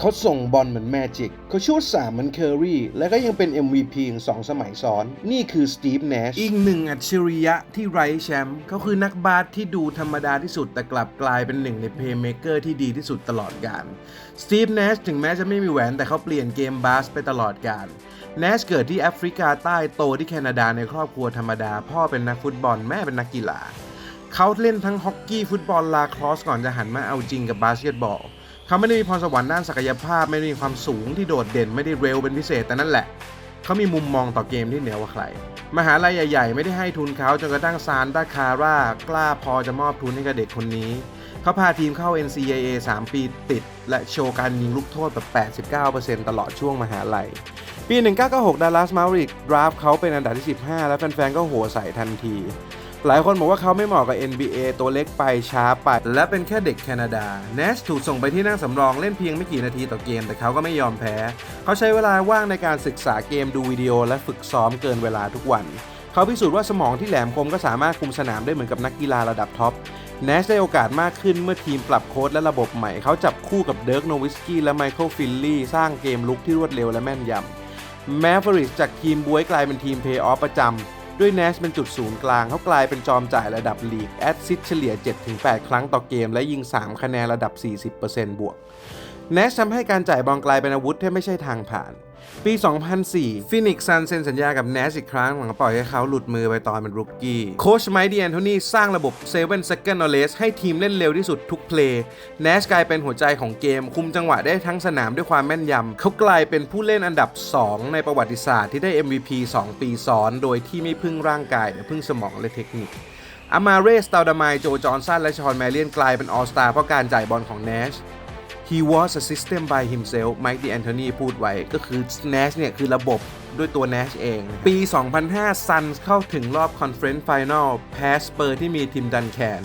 เขาส่งบอลเหมือนแมจิกเขาชูดสามเหมือนเคอรี่ และก็ยังเป็น MVP ถึงสองสมัยซ้อน นี่คือสตีฟเนชอีกหนึ่งอัจฉริยะที่ไร้แชมป์เขาคือนักบาสที่ดูธรรมดาที่สุด แต่กลับกลายเป็นหนึ่งในเพลย์เมเกอร์ที่ดีที่สุดตลอดกาลสตีฟเนชถึงแม้จะไม่มีแหวนแต่เขาเปลี่ยนเกมบาสไปตลอดกาลเนชเกิดที่แอฟริกาใต้โตที่แคนาดาในครอบครัวธรรมดา พ่อเป็นนักฟุตบอลแม่เป็นนักกีฬาเขาเล่นทั้งฮอกกี้ฟุตบอลลาครอสก่อนจะหันมาเอาจริงกับบาสเกตบอล เขาไม่ได้มีพรสวรรค์ด้านศักยภาพ ไม่ได้มีความสูงที่โดดเด่นไม่ได้เร็วเป็นพิเศษแต่นั่นแหละ เขามีมุมมองต่อเกมที่เหนือกว่าใคร มหาลัยใหญ่ ๆ ไม่ได้ให้ทุนเขาจนกระทั่งซานตาคาร่ากล้าพอจะมอบทุนให้กับเด็กคนนี้ เขาพาทีมเข้า NCAA 3 ปีติด และโชว์การยิงลูกโทษแบบ 89%ตลอดช่วงมหาลัย ปี 1996ดัลลัสมาริกดราฟเขาเป็นอันดับที่ 15 และแฟนๆก็โหใส่ทันที หลายคนบอกว่าเขาไม่เหมาะกับ NBA ตัวเล็กไปช้าไปและเป็นแค่เด็กแคนาดาเนชถูกส่งไปที่นั่งสำรองเล่นเพียงไม่กี่นาทีต่อเกม แต่เขาก็ไม่ยอมแพ้ เขาใช้เวลาว่างในการศึกษาเกมดูวิดีโอและฝึกซ้อมเกินเวลาทุกวัน เขาพิสูจน์ว่าสมองที่แหลมคมก็สามารถคุมสนามได้เหมือนกับนักกีฬาระดับท็อปเนชได้โอกาสมากขึ้นเมื่อทีมปรับโค้ดและระบบใหม่ เขาจับคู่กับเดิร์กโนวิสกี้และไมเคิลฟิลลี่สร้างเกมลุกที่รวดเร็วและแม่นยำแมฟริกจากทีมบวยกลายเป็นทีมเพย์ออฟประจำ ด้วยเนชเป็นจุดศูนย์กลางเขากลายเป็นจอมจ่ายระดับลีกแอดซิสเฉลี่ย 7-8 ครั้งต่อเกม และยิง 3 คะแนนระดับ 40%บวกเนชทำให้การจ่ายบอลกลายเป็นอาวุธที่ไม่ใช่ทางผ่าน ปี 2004ฟินิกซันเซ็นสัญญากับเนชอีกครั้งหลังปล่อยให้เขาหลุดมือไปตอนเป็นรุกกี้โคชไมค์ดีแอนโทนีสร้างระบบ 7 second knowledge ให้ทีมเล่นเร็วที่สุดทุกเพลย์เนชกลายเป็นหัวใจของเกม คุมจังหวะได้ทั้งสนามด้วยความแม่นยำ เขากลายเป็นผู้เล่นอันดับ 2 ในประวัติศาสตร์ที่ได้ MVP 2 ปีซ้อน โดยที่ไม่พึ่งร่างกายแต่พึ่งสมองและเทคนิคอามาเรสตาดามายโจจอห์นสันและชอนแมเลียนกลายเป็นออสตาเพราะการจ่ายบอลของเนช He was a system by himself ไมค์ดีแอนโทนีพูดไว้ ก็คือ Nash เนี่ย คือระบบด้วยตัว Nash เอง ปี 2005 Suns เข้าถึงรอบ Conference Final แพ้สเปอร์ที่มีทีมดันแคน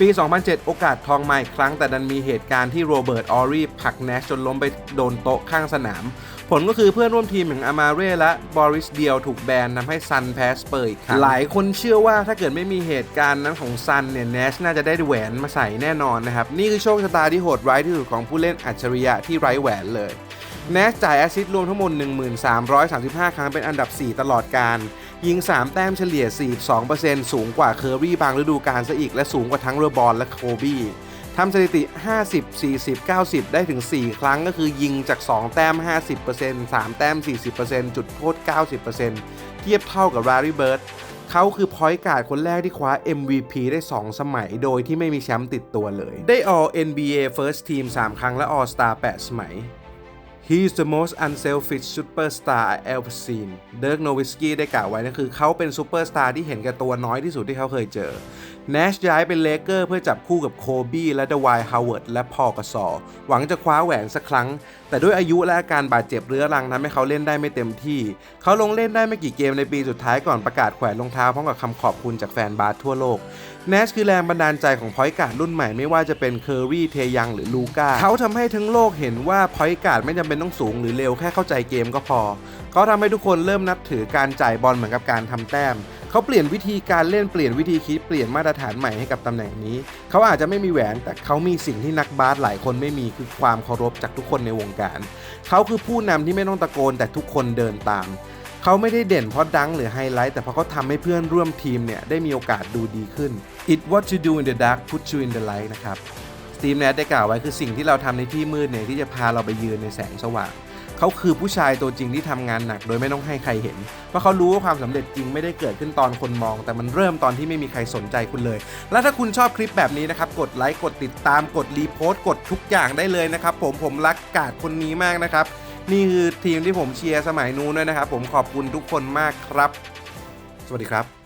ปี 2007 โอกาสทองมาอีกครั้งแต่ดันมีเหตุการณ์ที่โรเบิร์ต ออรีผักแนชจนล้มไปโดนโต๊ะข้างสนาม ผลก็คือเพื่อนร่วมทีมอย่างอามาเร่และบอริสเดียวถูกแบนทำให้ซันแพ้สเปอร์อีกครั้งหลายคนเชื่อว่าถ้าเกิดไม่มีเหตุการณ์นั้นของซันเนี่ยเนชน่าจะได้แหวนมาใส่แน่นอนนะครับ นี่คือโชคชะตาที่โหดร้ายที่สุดของผู้เล่นอัจฉริยะที่ไร้แหวนเลยเนชจ่ายแอสซิสต์รวมทั้งหมด 1335 ครั้งเป็นอันดับ 4 ตลอดการ ยิง 3 แต้มเฉลี่ย 42%สูงกว่าเคอร์รี่บางฤดูกาลซะอีกและสูงกว่าทั้งเรอบอลและโคบี้ ทำสถิติ 50 40 90 ได้ถึง 4 ครั้งก็คือยิงจาก 2 แต้ม 50% 3 แต้ม 40%จุดโทษ 90%เทียบเท่ากับรารีเบิร์ดเขาคือพอยต์การ์ดคนแรกที่คว้า MVP ได้ 2 สมัยโดยที่ไม่มีแชมป์ติดตัวเลย ได้ All NBA First Team 3 ครั้งและ All Star 8 สมัย He's the most unselfish superstar I ever seen เดิร์กโนวิสกี้ได้กล่าวไว้นั่นคือเขาเป็นซูเปอร์สตาร์ที่เห็นแก่ตัวน้อยที่สุดที่เขาเคยเจอ เนชย้ายเป็นเลเกอร์เพื่อจับคู่กับโคบี้และเดวายฮาวเวิร์ดและพอลกสอหวังจะคว้าแหวนสักครั้ง แต่ด้วยอายุและอาการบาดเจ็บเรื้อรังทำให้เขาเล่นได้ไม่เต็มที่ เขาลงเล่นได้ไม่กี่เกมในปีสุดท้ายก่อนประกาศแขวนรองเท้าพร้อมกับคำขอบคุณจากแฟนบาสทั่วโลกเนชคือแรงบันดาลใจของพอยต์การ์ดรุ่นใหม่ไม่ว่าจะเป็นเคอร์รี่เทยังหรือลูก้าเขาทำให้ทั้งโลกเห็นว่าพอยต์การ์ดไม่จำเป็นต้องสูงหรือเร็วแค่เข้าใจเกมก็พอ เขาทำให้ทุกคนเริ่มนับถือการจ่ายบอลเหมือนกับการทำแต้ม เขาเปลี่ยนวิธีการเล่นเปลี่ยนวิธีคิดเปลี่ยนมาตรฐานใหม่ให้กับตำแหน่งนี้ เขาอาจจะไม่มีแหวนแต่เขามีสิ่งที่นักบาสหลายคนไม่มีคือความเคารพจากทุกคนในวงการ เขาคือผู้นำที่ไม่ต้องตะโกนแต่ทุกคนเดินตาม เขาไม่ได้เด่นเพราะดังหรือไฮไลท์แต่เพราะเขาทำให้เพื่อนร่วมทีมเนี่ยได้มีโอกาสดูดีขึ้น It what you do in the dark put you in the light นะครับสตีมแนทได้กล่าวไว้คือสิ่งที่เราทำในที่มืดเนี่ยที่จะพาเราไปยืนในแสงสว่าง เขาคือผู้ชายตัวจริงที่ทำงานหนัก โดยไม่ต้องให้ใครเห็น เพราะเขารู้ว่าความสำเร็จจริงไม่ได้เกิดขึ้นตอนคนมอง แต่มันเริ่มตอนที่ไม่มีใครสนใจคุณเลย แล้วถ้าคุณชอบคลิปแบบนี้นะครับ กดไลค์กดติดตามกดรีโพสต์กดทุกอย่างได้เลยนะครับ ผมผมรักกาดคนนี้มากนะครับ นี่คือทีมที่ผมเชียร์สมัยนู้นด้วยนะครับ ผมขอบคุณทุกคนมากครับ สวัสดีครับ